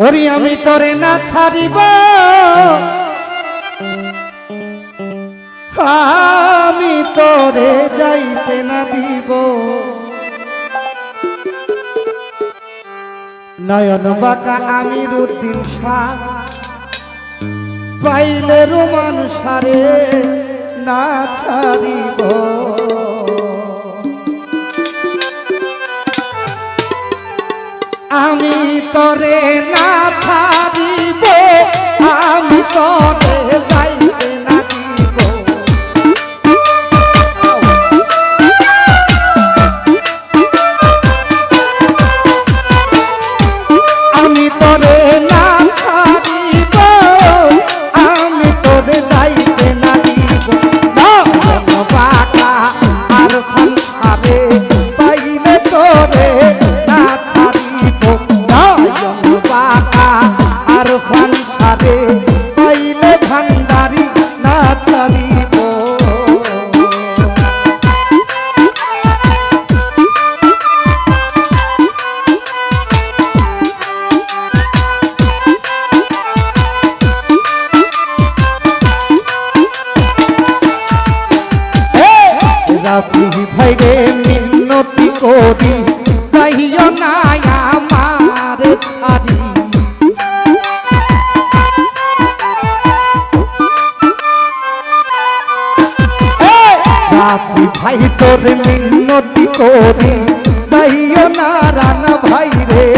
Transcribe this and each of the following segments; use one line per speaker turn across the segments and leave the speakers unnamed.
ওরি আমি তরে না ছাড়িব। আমি তরে যাইতে না দিব। নয়ন বাঁকা আমি রুদ্দিন সার। পাইলে রোমান সারে না ছাড়িব। আমি তরে না ছাড়িব আমি তরে যাইবে না যদি চাইও না আমার ছাড়ি ভাই তোর মিনতি করি চাইও না রানা ভাই রে।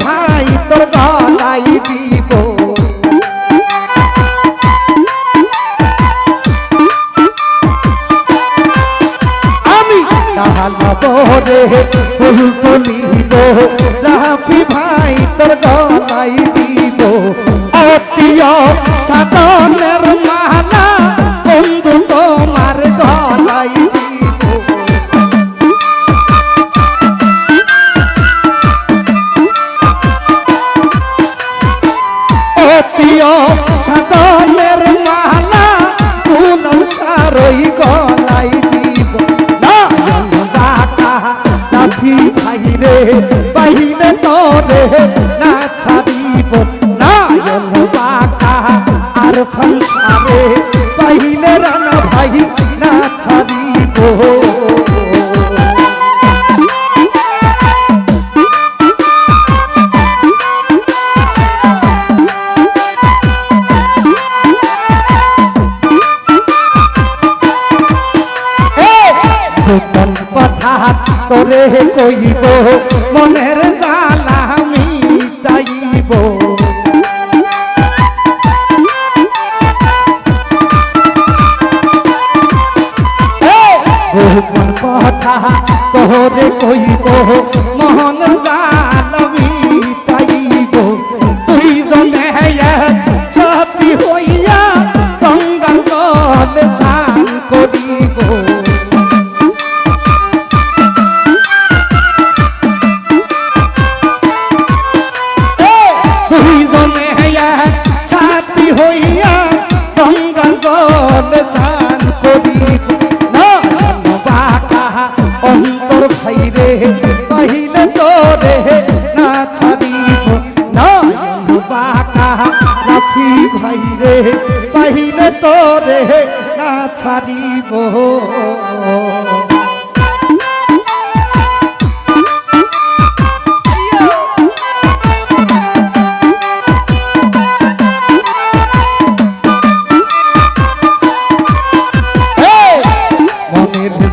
power. পাহিরে পাহিরে তোরে তোরে কইব মনের জালা মিটাইব। কথা তোরে কইব মোহন জালা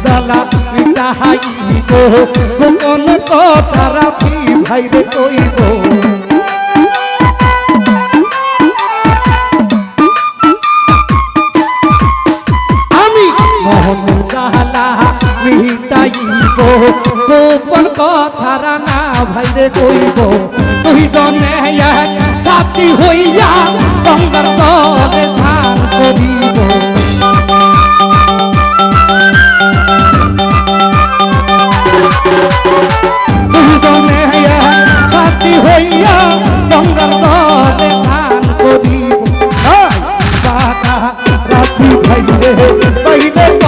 জ্বালা মিটাহাইব গোপন কথা রাখি ভাইরে কইব? আমি মোহন জ্বালা মিটাইব। গোপন কথা রানা ভাইরে কইব। তুই জনে জাতি হইয়া গঙ্গার তরে স্নান করিব। বাহিনী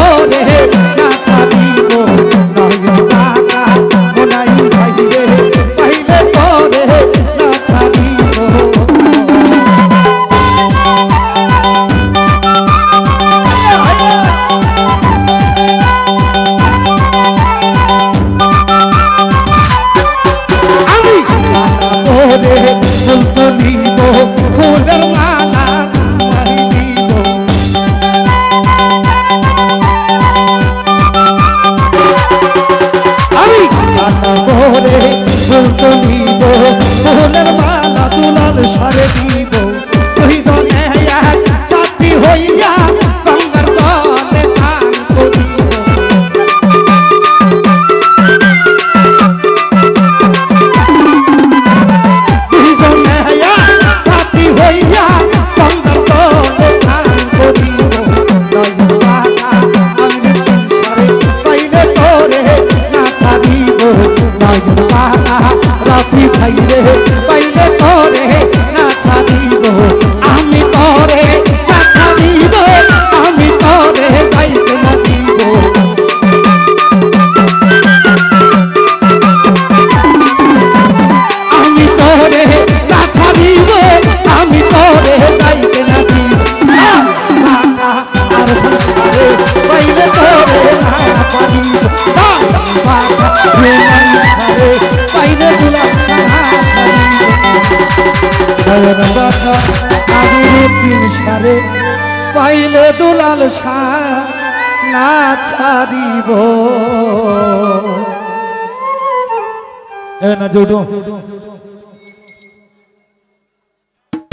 দিন সারে পাইলে দুলাল না ছাড়িব।
এ না জুটো